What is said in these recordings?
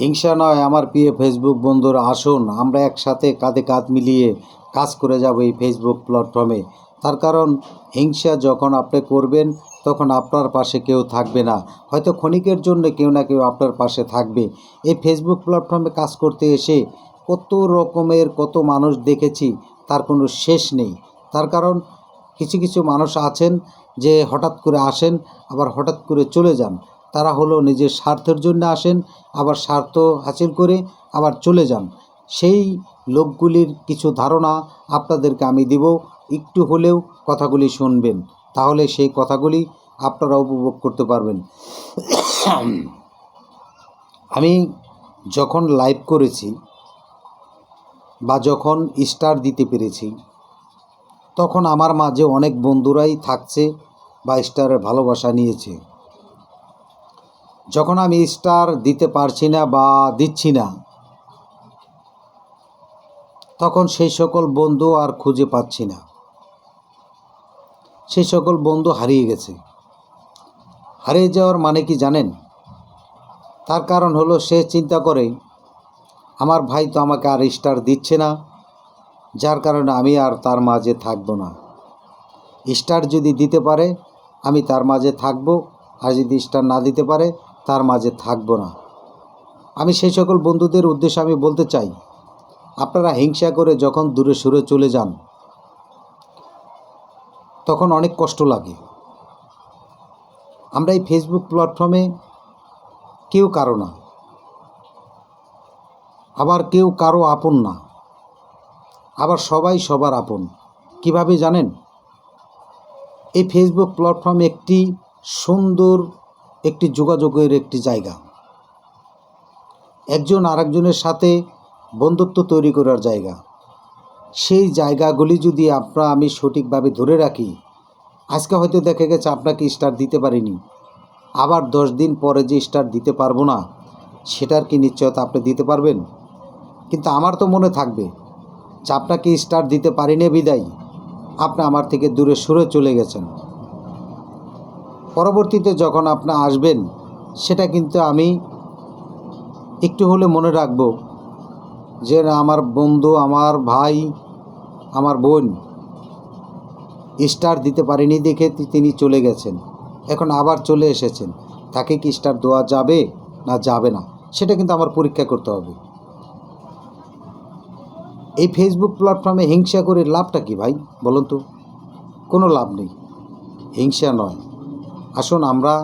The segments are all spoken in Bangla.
হিংসা নয়, আমার প্রিয় ফেসবুক বন্ধুরা, আসুন, আমরা একসাথে কাঁধে কাঁধ মিলিয়ে কাজ করে যাব এই ফেসবুক প্ল্যাটফর্মে তার কারণ, হিংসা যখন আপনি করবেন, তখন আপনার পাশে কেউ থাকবে না। হয়তো ক্ষণিকের জন্য কেউ না কেউ আপনার পাশে থাকবে। এই ফেসবুক প্ল্যাটফর্মে কাজ করতে এসে কত রকমের, কত মানুষ দেখেছি, তার কোনো শেষ নেই। তার কারণ, কিছু কিছু মানুষ আছেন যে হঠাৎ করে আসেন, আবার হঠাৎ করে চলে যান। তারা হলো নিজের স্বার্থের জন্য আসেন, আবার স্বার্থ হাসিল করে আবার চলে যান। সেই লোকগুলির কিছু ধারণা আপনাদেরকে আমি দিব। একটু হলেও কথাগুলি শুনবেন। তাহলে সেই কথাগুলি আপনারা উপভোগ করতে পারবেন। আমি যখন লাইভ করেছি বা যখন স্টার দিতে পেরেছি, তখন আমার মাঝে অনেক বন্ধুরাই থাকছে বা স্টারের ভালোবাসা নিয়েছে। যখন আমি স্টার দিতে পারছি না বা দিচ্ছি না, তখন সেই সকল বন্ধু আর খুঁজে পাচ্ছি না। সেই সকল বন্ধু হারিয়ে গেছে। হারিয়ে যাওয়ার মানে কি জানেন? তার কারণ হলো সে চিন্তা করে, আমার ভাই তো আমাকে আর স্টার দিচ্ছে না, যার কারণে আমি আর তার মাঝে থাকব না। স্টার যদি দিতে পারে, আমি তার মাঝে থাকব, আর যদি স্টার না দিতে পারে তার মাঝে থাকব না। আমি সেই সকল বন্ধুদের উদ্দেশ্যে আমি বলতে চাই, আপনারা হিংসা করে যখন দূরে সরে চলে যান, তখন অনেক কষ্ট লাগে। আমরা এই ফেসবুক প্ল্যাটফর্মে কেউ কারও না, আবার কেউ কারও আপন না, আবার সবাই সবার আপন। কীভাবে জানেন? এই ফেসবুক প্ল্যাটফর্ম একটি সুন্দর একটি যোগাযোগের একটি জায়গা। একজন আরেকজনের সাথে বন্ধুত্ব তৈরি করার জায়গা। সেই জায়গাগুলি যদি আপনারা আমি সঠিকভাবে ধরে রাখি, আজকে হয়তো দেখা গেছে আপনাকে স্টার দিতে পারিনি। আবার দশ দিন পরে যে স্টার দিতে পারব না, সেটার কি নিশ্চয়তা আপনি দিতে পারবেন? কিন্তু আমার তো মনে থাকবে যে আপনাকে স্টার দিতে পারিনি বিদায়। আপনি আমার থেকে দূরে সরে চলে গেছেন। পরবর্তীতে যখন আপনি আসবেন, সেটা কিন্তু আমি একটু হলে মনে রাখব যে আমার বন্ধু, আমার ভাই, আমার বোন স্টার দিতে পারেনি দেখে তিনি চলে গেছেন। এখন আবার চলে এসেছেন। তাকে কি স্টার দেওয়া যাবে না যাবে না, সেটা কিন্তু আমার পরীক্ষা করতে হবে। এই ফেসবুক প্ল্যাটফর্মে হিংসা করে লাভটা কি ভাই? বলুন তো। কোনো লাভ নেই। হিংসা নয়। আসুন আমরা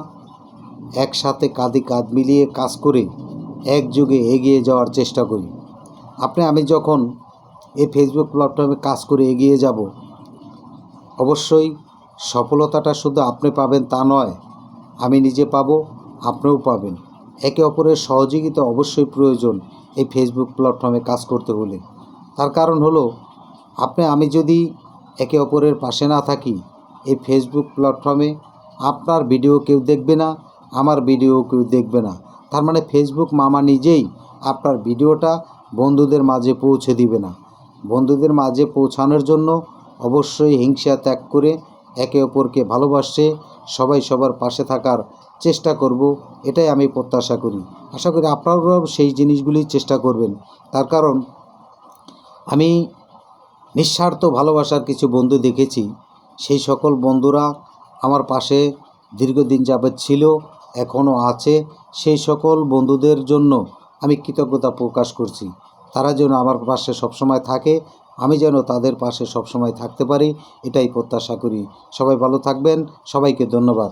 একসাথে কাঁধে কাঁধ মিলিয়ে কাজ করে একযোগে এগিয়ে যাওয়ার চেষ্টা করি। আপনি, আমি যখন এই ফেসবুক প্ল্যাটফর্মে কাজ করে এগিয়ে যাব, অবশ্যই সফলতাটা শুধু আপনি পাবেন তা নয়, আমি নিজে পাব, আপনিও পাবেন। একে অপরের সহযোগিতা অবশ্যই প্রয়োজন এই ফেসবুক প্ল্যাটফর্মে কাজ করতে হলে। তার কারণ হলো, আপনি, আমি যদি একে অপরের পাশে না থাকি, এই ফেসবুক প্ল্যাটফর্মে আপনার ভিডিও কেউ দেখবে না, আমার ভিডিও কেউ দেখবে না। তার মানে ফেসবুক মামা নিজেই আপনার ভিডিওটা বন্ধুদের মাঝে পৌঁছে দিবে না। বন্ধুদের মাঝে পৌঁছানোর জন্য অবশ্যই হিংসা ত্যাগ করে একে অপরকে ভালোবাসছে সবাই সবার পাশে থাকার চেষ্টা করব, এটাই আমি প্রত্যাশা করি। আশা করি আপনারাও সেই জিনিসগুলি চেষ্টা করবেন। তার কারণ আমি নিঃস্বার্থ ভালোবাসার কিছু বন্ধু দেখেছি, সেই সকল বন্ধুরা আমার পাশে দীর্ঘদিন যাবৎ ছিল, এখনও আছে সেই সকল বন্ধুদের জন্য আমি কৃতজ্ঞতা প্রকাশ করছি। তারা যেন আমার পাশে সবসময় থাকে, আমি যেন তাদের পাশে সবসময় থাকতে পারি, এটাই প্রত্যাশা করি। সবাই ভালো থাকবেন, সবাইকে ধন্যবাদ।